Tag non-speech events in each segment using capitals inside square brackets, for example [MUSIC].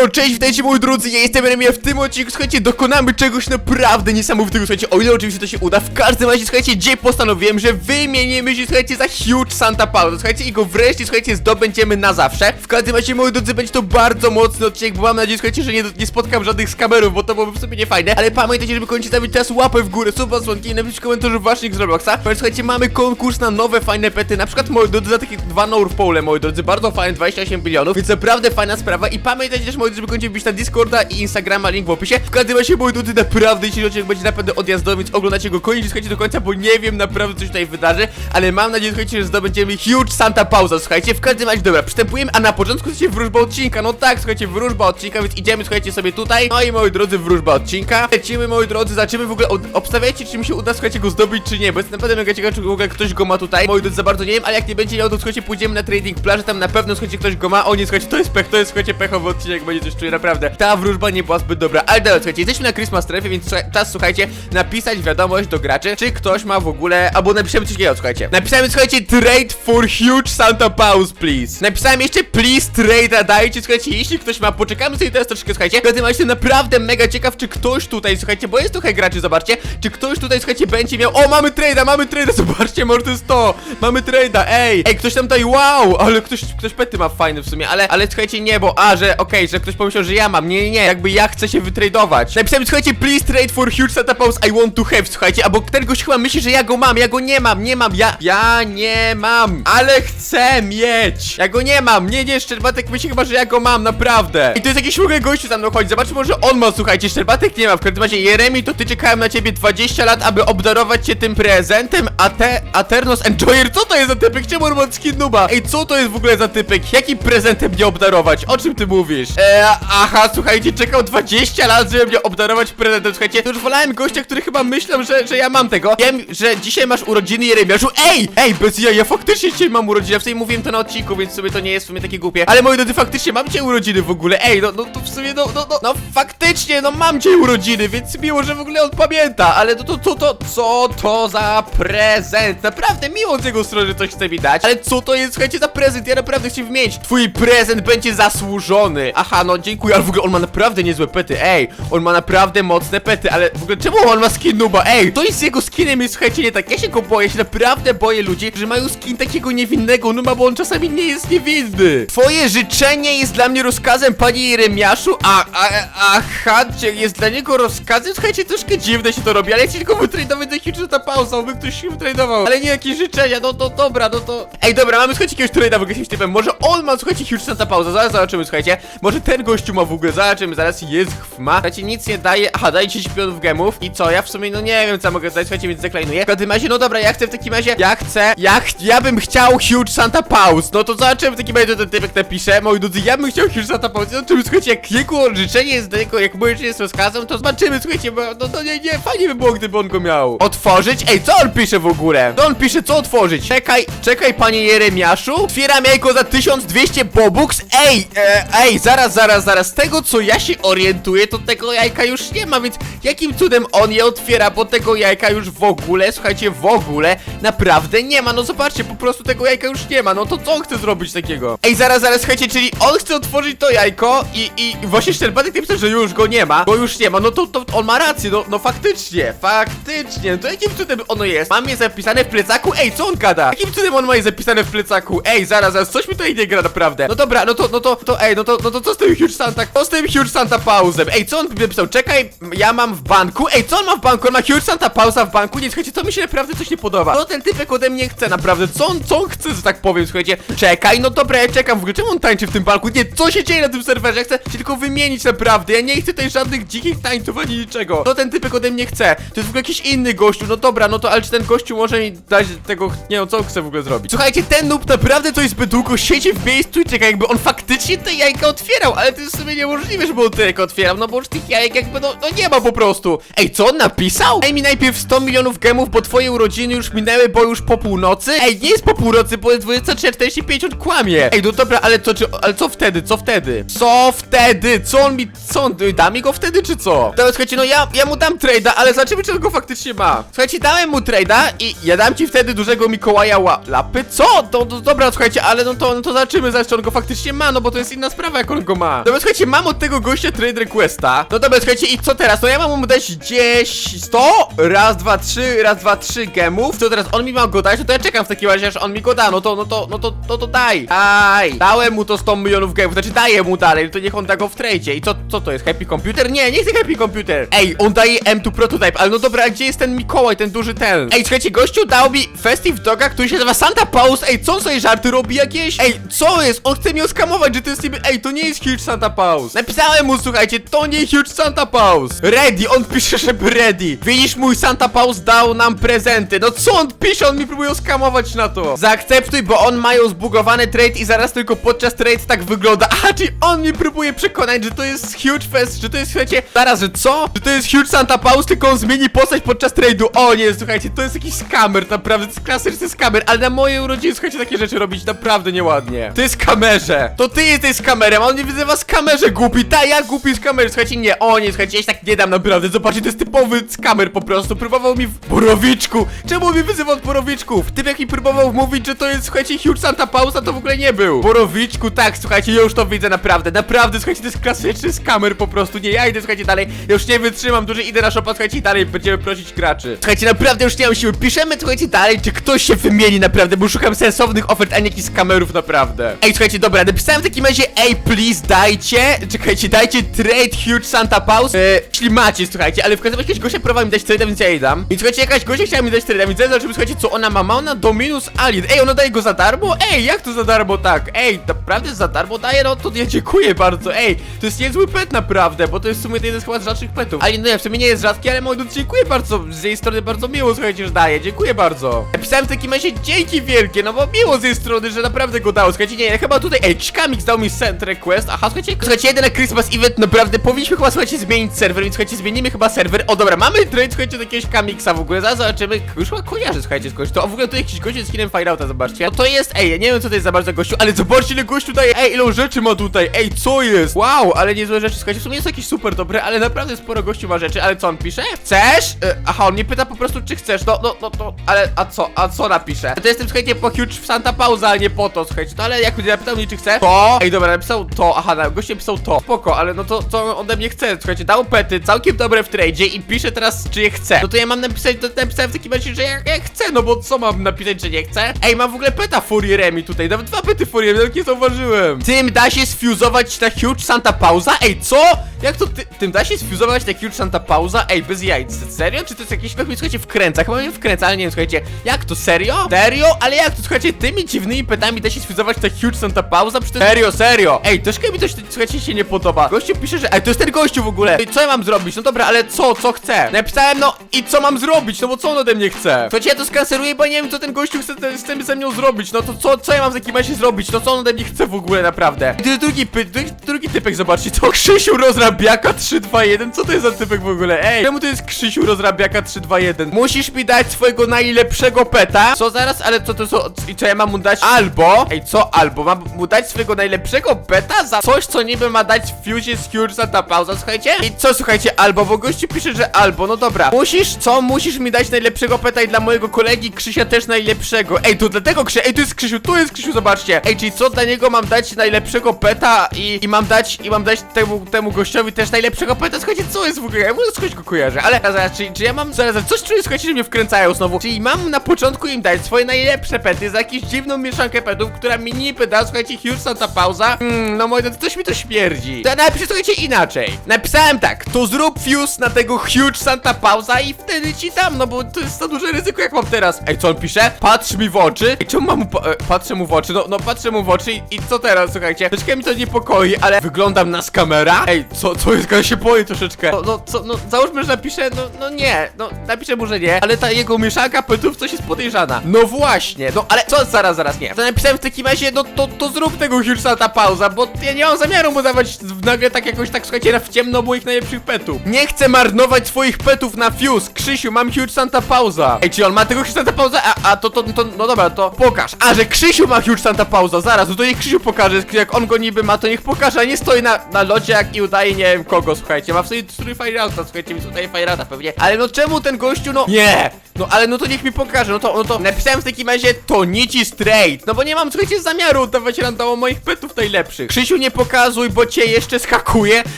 Halo, cześć, witajcie moi drodzy, ja jestem Remi, a w tym odcinku, słuchajcie, dokonamy czegoś naprawdę niesamowitego, słuchajcie, o ile oczywiście to się uda, w każdym razie, słuchajcie, dzisiaj postanowiłem, że wymienimy się, słuchajcie, za huge Santa Paulo, słuchajcie, i go wreszcie, słuchajcie, zdobędziemy na zawsze, w każdym razie, moi drodzy, będzie to bardzo mocny odcinek, bo mam nadzieję, słuchajcie, że nie, nie spotkam żadnych skamerów, bo to byłoby w sobie nie fajne, ale pamiętajcie, żeby koniecznie stawić teraz łapę w górę, suba, dzwonki i napisać w komentarzu waszych z Robloxa, ponieważ, słuchajcie, mamy konkurs na nowe, fajne pety, na przykład, moi drodzy, za takie dwa North Pole, moi drodzy, bardzo fajne, 28 bilionów, więc naprawdę fajna sprawa i pamiętajcie też, moi drodzy, żeby koniecznie na Discorda i Instagrama, link w opisie. W każdym razie, moi drodzy, naprawdę dzisiejszy odcinek będzie naprawdę odjazdowy, więc oglądacie go koniecznie, słuchajcie do końca, bo nie wiem naprawdę, co się tutaj wydarzy, ale mam nadzieję, słuchajcie, że zdobędziemy huge Santa Pauza, słuchajcie, w każdym razie, dobra, przystępujemy, a na początku, słuchajcie, wróżba odcinka, no tak, słuchajcie, wróżba odcinka, więc idziemy, słuchajcie, sobie tutaj, no i moi drodzy, wróżba odcinka, lecimy, moi drodzy, zaczynamy w ogóle, od, obstawiajcie, czy mi się uda, słuchajcie, go zdobyć, czy nie, bo jest naprawdę mega ciekawe, czy w ogóle ktoś go ma tutaj, moi drodzy, za bardzo nie wiem, ale jak nie będzie miał, to słuchajcie, pójdziemy na trading plażę, tam na pewno, słuchajcie, ktoś go ma, o nie, słuchajcie, to jest pech, to jest, słuchajcie, pechowy odcinek, będzie coś czuję, naprawdę, ta wróżba nie była zbyt dobra, ale dobra, słuchajcie, jesteśmy na Christmas strefie, więc czas, słuchajcie, napisać wiadomość do graczy, czy ktoś ma w ogóle, albo napiszemy coś takiego, słuchajcie, napisałem, słuchajcie, trade for huge Santa Paus, please, napisałem jeszcze, please trade, dajcie, słuchajcie, jeśli ktoś ma, poczekamy sobie teraz troszeczkę, słuchajcie, tym jestem naprawdę mega ciekaw, czy ktoś tutaj, słuchajcie, bo jest trochę graczy, zobaczcie, czy ktoś tutaj, słuchajcie, będzie miał, o, mamy trade'a, mamy trade'a, [LAUGHS] zobaczcie, jest to, mamy trade'a, ej, ej, ktoś tam tutaj, wow, ale ktoś, ktoś pety ma fajny w sumie, ale, ale słuchajcie, nie, bo, a, że, okej, że ktoś pomyślał, że ja mam, nie, nie, nie, jakby ja chcę się wytradować. Napisałem, słuchajcie, please trade for huge Santa Paus I want to have, słuchajcie, albo ten gość chyba myśli, że ja go mam, ja go nie mam, nie mam, ja, ja nie mam, ale chcę mieć, ja go nie mam, nie, nie, Szczerbatek myśli chyba, że ja go mam, naprawdę. I to jest jakiś w gościu za mną chodzi, zobaczmy, może on ma, słuchajcie, Szczerbatek nie ma, w każdym razie, Jeremi, to ty czekałem na ciebie 20 lat, aby obdarować cię tym prezentem, a te, Aternos Enjoyer, co to jest za typek? Czemu on ma skin nuba? Ej, co to jest w ogóle za typek? Jakim prezentem mnie obdarować? O czym ty mówisz? Eee, aha, słuchajcie, czekał 20 lat, żeby mnie obdarować prezentem, słuchajcie, to już wolałem gościa, który chyba myślał, że, że ja mam tego. Wiem, że dzisiaj masz urodziny, Jeremiaszu. Ej, ej, bez ja, ja faktycznie dzisiaj mam urodziny, w sumie mówiłem to na odcinku, więc sobie to nie jest w sumie takie głupie. Ale moi drodzy, faktycznie mam dzisiaj urodziny w ogóle. Ej, no, no to w sumie, no, no, no, no faktycznie, no mam dzisiaj urodziny, więc miło, że w ogóle on pamięta, ale no to, to, to, co to za prezent? Naprawdę miło z jego strony, coś chce mi dać, ale co to jest, słuchajcie, za prezent? Ja naprawdę chcę wymienić. Twój prezent będzie zasłużony. Aha, no dziękuję, ale w ogóle on ma naprawdę niezłe pety, ej, on ma naprawdę mocne pety, ale w ogóle czemu on ma skin nuba? Ej, to jest z jego skinem jest, słuchajcie, nie tak, ja się go boję, ja się naprawdę boję ludzi, że mają skin takiego niewinnego nuba, bo on czasami nie jest niewinny. Twoje życzenie jest dla mnie rozkazem, panie Jeremiaszu, a, a, aha, czy jest dla niego rozkazem? Słuchajcie, troszkę dziwne się to robi, ale ja chcę tylko wytradować za Huge ta pauza, by ktoś się wytradował, ale nie jakieś życzenia, no to dobra, no to... Ej, dobra, mamy, słuchajcie, jakiegoś trade'a w ogóle z jakimś typem, może on ma, słuchajcie, Santa pauza, zaraz zobaczymy, słuchajcie, może ten gościu ma w ogóle, zobaczymy, zaraz jest ma, słuchajcie, nic nie daje, aha, daje 10 milionów gemów i co, ja w sumie, no nie wiem, co mogę dać, słuchajcie, więc deklainuję, w każdym razie, no dobra, ja chcę w takim razie, ja chcę, ja, ch ja bym chciał Huge Santa Pause, no to zobaczymy w takim razie, ten typek napisze, moi drodzy, ja bym chciał Huge Santa Pause, zobaczymy, słuchajcie, jak jego życzenie jest niego, jak moje życzenie jest rozkazem, to zobaczymy, słuchajcie, bo, no to nie, nie, fajnie by było, gdyby on go miał. Otworzyć? Ej, co on pisze w ogóle? Co on pisze, co otworzyć? Czekaj, czekaj, panie Jeremiaszu, otwieram jajko za 1200 bobux, ej, e, ej, zaraz, zaraz, zaraz, z tego, co ja się orientuję, to tego jajka już nie ma, więc jakim cudem on je otwiera, bo tego jajka już w ogóle, słuchajcie, w ogóle naprawdę nie ma, no zobaczcie, po prostu tego jajka już nie ma, no to co on chce zrobić takiego? Ej, zaraz, zaraz, słuchajcie, czyli on chce otworzyć to jajko i, i właśnie Szczerbatek napisał, że już go nie ma, bo już nie ma, no to, to on ma rację, no, no faktycznie, faktycznie, no to jakim cudem ono jest? Mam je zapisane w plecaku? Ej, co on gada? Jakim cudem on ma je zapisane w plecaku? Ej, zaraz, zaraz, coś mi tutaj nie gra naprawdę. No dobra, no to, no to, to, ej, no to, no to co z tym Huge Santa, co tym Huge Santa pauzem? Ej, co on napisał? Czekaj, ja mam w banku, ej, co on ma w banku? On ma Huge Santa pauza w banku? Nie, słuchajcie, to mi się naprawdę coś nie podoba. Co ten typek ode mnie chce, naprawdę, co on, co on chce, że tak powiem, słuchajcie? Czekaj, no dobra, ja czekam, w ogóle czemu on tańczy w tym banku? Nie, co się dzieje na tym serwerze? Ja chcę się tylko wymienić naprawdę, ja nie chcę tutaj żadnych dzikich tańców ani niczego. Co ten typek ode mnie chce? To jest w ogóle jakiś inny gościu, no dobra, no to ale czy ten gościu może mi dać tego, nie wiem, co chce w ogóle zrobić? Słuchajcie, ten noob naprawdę jest zbyt długo siedzi w miejscu i czeka, jakby on faktycznie te jajka otwierał, ale to jest sobie niemożliwe, żeby on te jajka otwierał, no bo już tych jajek jakby, no, no nie ma po prostu. Ej, co on napisał? Daj mi najpierw 100 milionów gemów, bo twoje urodziny już minęły, bo już po północy? Ej, nie jest po północy, bo jest 23.45, on kłamie. Ej, no dobra, ale to, czy, ale co wtedy, co wtedy? Co wtedy? Co on mi, co on, da mi go wtedy, czy co? Dobra, słuchajcie, no ja, ja mu dam trade'a, ale zobaczymy, czy on go faktycznie ma. Słuchajcie, dałem mu trade'a i ja dam ci wtedy dużego Mikołaja ła lapy. Co? To, to dobra, słuchajcie, ale no to, no to zobaczymy, zaraz, czy on go faktycznie ma, no bo to jest inna sprawa, jak on go ma. Ma. Dobra, słuchajcie, mam od tego gościa trade requesta. No dobra, słuchajcie, i co teraz? No ja mam mu dać gdzieś 100? Raz, dwa, trzy, raz, dwa, trzy gemów. Co teraz? On mi ma go dać? No to ja czekam w takim razie, aż on mi go da. No to, no to, no to, no to daj. Daj. Dałem mu to 100 milionów gemów, znaczy daję mu dalej, no to niech on da go w tradzie. I co, co to jest? Happy Computer? Nie, nie chcę Happy Computer. Ej, on daje M2 Prototype, ale no dobra, a gdzie jest ten Mikołaj, ten duży ten? Ej, słuchajcie, gościu dał mi Festive Doga, który się nazywa Santa Paus. Ej, co on sobie żarty robi jakieś? Ej, co jest? On chce mnie oskamować, że to jest niby... Ej, to nie jest Huge Santa Paus. Napisałem mu, słuchajcie, to nie Huge Santa Paus. Ready, on pisze, żeby ready. Widzisz, mój Santa Paus dał nam prezenty. No co on pisze? On mi próbuje oskamować na to. Zaakceptuj, bo on mają zbugowany trade i zaraz tylko podczas trade tak wygląda. [LAUGHS] Aha, czyli on mi próbuje przekonać, że to jest Huge Fest, że to jest, słuchajcie, zaraz, że co? Że to jest Huge Santa Paus, tylko on zmieni postać podczas trade'u. O nie, słuchajcie, to jest jakiś skamer, naprawdę, to jest klasyczny skamer, ale na mojej urodziny, słuchajcie, takie rzeczy robić naprawdę nieładnie. To jest kamerze. To ty jesteś skamerem, a on nie wyzywa z kamerze, głupi. Ta, ja głupi z kamery, słuchajcie, nie, o nie, słuchajcie, ja się tak nie dam naprawdę. Zobaczcie, to jest typowy skamer po prostu. Próbował mi w borowiczku. Czemu mi wyzywał od borowiczków? Typ jak mi próbował mówić, że to jest, słuchajcie, Huge Santa Pausa, to w ogóle nie był. Borowiczku, tak, słuchajcie, ja już to widzę naprawdę, naprawdę, słuchajcie, to jest klasyczny skamer po prostu. Nie, ja idę, słuchajcie, dalej. Ja już nie wytrzymam dłużej, idę na shopa, słuchajcie, i dalej będziemy prosić graczy. Słuchajcie, naprawdę już nie mam siły. Piszemy, słuchajcie, dalej, czy ktoś się wymieni naprawdę, bo szukam sensownych ofert, a nie jakichś kamerów naprawdę. Ej, słuchajcie, dobra, napisałem w takim razie, ej, please, dajcie, czekajcie, dajcie trade huge Santa Paus, e, jeśli macie, słuchajcie, ale w razie jakaś gościa próbowała mi dać trade, więc ja jej dam. I słuchajcie, jakaś gościa chciała mi dać trade, więc ja zobaczymy, słuchajcie, co ona ma, ma ona Dominus Alien. Ej, ona daje go za darmo? Ej, jak to za darmo tak? Ej, naprawdę za darmo daje? No to ja dziękuję bardzo, ej, to jest niezły pet naprawdę, bo to jest w sumie jeden z chyba z rzadszych petów. Ale no nie, w sumie nie jest rzadki, ale moi drodzy, dziękuję bardzo, z jej strony bardzo miło, słuchajcie, że daje, dziękuję bardzo. Napisałem w takim razie dzięki wielkie, no bo miło z jej strony, że naprawdę go dało, słuchajcie, nie, ja chyba tutaj, ej, Kamix dał mi send request, aha, słuchajcie, słuchajcie, jeden na Christmas event, naprawdę powinniśmy chyba, słuchajcie, zmienić serwer, więc słuchajcie, zmienimy chyba serwer, o dobra, mamy trade, słuchajcie, do jakiegoś Kamixa w ogóle, zaraz zobaczymy, już chyba kojarzy, słuchajcie, kogoś, to, w ogóle tu jakiś gość z skinem Fireouta, zobaczcie, no to jest, ej, ja nie wiem, co to jest za bardzo gościu, ale zobaczcie, ile gościu daje, ej, ile rzeczy ma tutaj, ej, co jest, wow, ale niezłe rzeczy, słuchajcie, w sumie jest jakiś super dobry, ale naprawdę sporo gościu ma rzeczy, ale co on pisze? Chcesz? E, aha, on mnie pyta po prostu, czy chcesz, no, no, no, to, ale, a co, a co napisze? To jestem, słuchajcie, po huge Santa Pauza, a nie po to, słuchajcie, no ale jak napisał mnie, czy chce, to, ej, dobra, napisał to, aha, na, goście pisał to, spoko, ale no to, co ode mnie chce, słuchajcie, dał pety, całkiem dobre w tradzie i pisze teraz, czy je chce, no to ja mam napisać, to napisałem w takim razie, że ja, ja chcę, no bo co mam napisać, że nie chcę? Ej, mam w ogóle peta Fourieremi tutaj, nawet dwa pety Fourier, nawet nie zauważyłem. Tym da się sfuzować na huge Santa Pauza? Ej, co? Jak to ty, tym da się sfuzować na huge Santa Pauza? Ej, bez jajc, serio? Czy to jest jakiś, jak mnie, słuchajcie, wkręca, chyba mnie wkręca, ale nie wiem, słuchajcie, jak to, serio? Serio? Ale jak to, słuchajcie, tymi dziwnymi petami da się sfuzować na huge Santa Pauza? Przecież. Serio, serio! Ej, troszkę mi coś, słuchajcie, się nie podoba. Gościu pisze, że, ej, to jest ten gościu w ogóle. Ej, co ja mam zrobić? No dobra, ale co, co chcę? Napisałem, no i co mam zrobić? No bo co on ode mnie chce? Słuchajcie, ja to skanceruję, bo nie wiem, co ten gościu chce, chce ze mną zrobić. No to co, co ja mam w takim razie zrobić? No co on ode mnie chce w ogóle, naprawdę? I to drugi, py, drugi, drugi typek, zobaczcie, to [LAUGHS] Krzysiu Rozrabiaka 321. Co to jest za typek w ogóle? Ej, czemu to jest Krzysiu Rozrabiaka 321? Musisz mi dać swojego najlepszego peta. Co zaraz, ale co to są? I co ja mam mu dać? Albo, ej, co albo? Mam mu dać swojego najlepszego peta za coś, co niby ma dać Fusion Skewers za ta pauza, słuchajcie? I co, słuchajcie, albo, bo gościu pisze, że albo, no dobra. Musisz, co? Musisz mi dać najlepszego peta i dla mojego kolegi Krzysia też najlepszego. Ej, to dlatego Krzysia, ej, tu jest Krzysiu, tu jest Krzysiu, zobaczcie. Ej, czyli co, dla niego mam dać najlepszego peta i, i mam dać, i mam dać temu, temu gościowi też najlepszego peta? Słuchajcie, co jest w ogóle? Ja może skądś go kojarzę, ale zaraz, czy, czy ja mam, zaraz, zaraz, coś czuję, słuchajcie, że mnie wkręcają znowu. Czyli mam na początku im dać swoje najlepsze pety za jakąś dziwną mieszankę petów, która mi niby da, słuchajcie, Huge Santa Pauza. Hmm, no moi drodzy, coś mi to śmierdzi. To napiszę, słuchajcie, inaczej. Napisałem tak, to zrób fuse na tego Huge Santa Pauza i wtedy ci dam, no bo to jest za duże ryzyko, jak mam teraz. Ej, co on pisze? Patrz mi w oczy. Ej, czemu mam pa e, patrzę mu w oczy? No, no patrzę mu w oczy i, i co teraz, słuchajcie? Troszkę mi to niepokoi, ale wyglądam na z kamera? Ej, co, co jest, ja się boję troszeczkę. No, no, co, no, załóżmy, że napiszę, no, no nie, no, napiszę mu, że nie, ale ta jego mieszanka petów coś jest podejrzana. No właśnie, no, ale co, zaraz, zaraz, nie. To napisałem w takim razie, no, to, to zrób tego Huge Santa pauza, bo ja nie mam zamiaru mu dawać nagle tak jakoś tak, słuchajcie, w ciemno moich najlepszych petów. Nie chcę marnować swoich petów na fuse. Krzysiu, mam Huge Santa pauza. Ej, czy on ma tego Huge Santa pauza? A, a to, to, to, no dobra, to pokaż. A, że Krzysiu ma Huge Santa pauza, zaraz, no to niech Krzysiu pokaże, jak on go niby ma, to niech pokaże, a nie stoi na, na lodzie jak i udaje nie wiem kogo, słuchajcie. Ma w sobie strój Fireouta, słuchajcie, mi udaje Fireouta pewnie. Ale no czemu ten gościu, no... Nie! No ale no to niech mi pokaże, no to, no to napisałem w takim razie to nici straight, no bo nie mam, słuchajcie, zamiaru oddawać randomo moich petów najlepszych. Krzysiu nie pokazuj, bo cię jeszcze skakuje,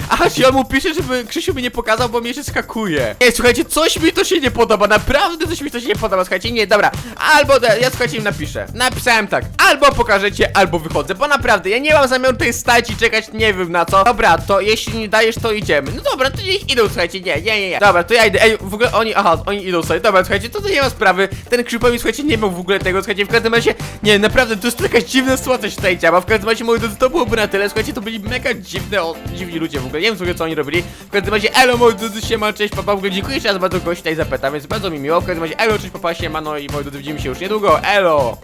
a Ziol mu pisze, żeby Krzysiu mi nie pokazał, bo mnie jeszcze skakuje. Nie, słuchajcie, coś mi to się nie podoba, naprawdę coś mi to się nie podoba, słuchajcie, nie, dobra, albo, ja słuchajcie im napiszę, napisałem tak, albo pokażecie, albo wychodzę, bo naprawdę, ja nie mam zamiaru tutaj stać i czekać, nie wiem na co. Dobra, to jeśli nie dajesz, to idziemy. No dobra, to niech idą, słuchajcie, nie, nie, nie, nie. Dobra, to ja idę, ej, w ogóle oni, aha, oni idą sobie, dobra, słuchajcie, to, to nie ma sprawy, ten krzypowi, słuchajcie, nie miał w ogóle tego, słuchajcie, w każdym razie, nie, naprawdę, to jest jakaś dziwna sytuacja się tutaj działa, w każdym razie, moi drodzy, to byłoby na tyle, słuchajcie, to byli mega dziwne, o, dziwni ludzie w ogóle, nie wiem sobie, co oni robili, w każdym razie, elo, moi drodzy, siema, cześć, papa, w ogóle dziękuję jeszcze raz bardzo gości tutaj zapytam, więc bardzo mi miło, w każdym razie, elo, cześć, papa, siema, no i moi drodzy, widzimy się już niedługo, elo!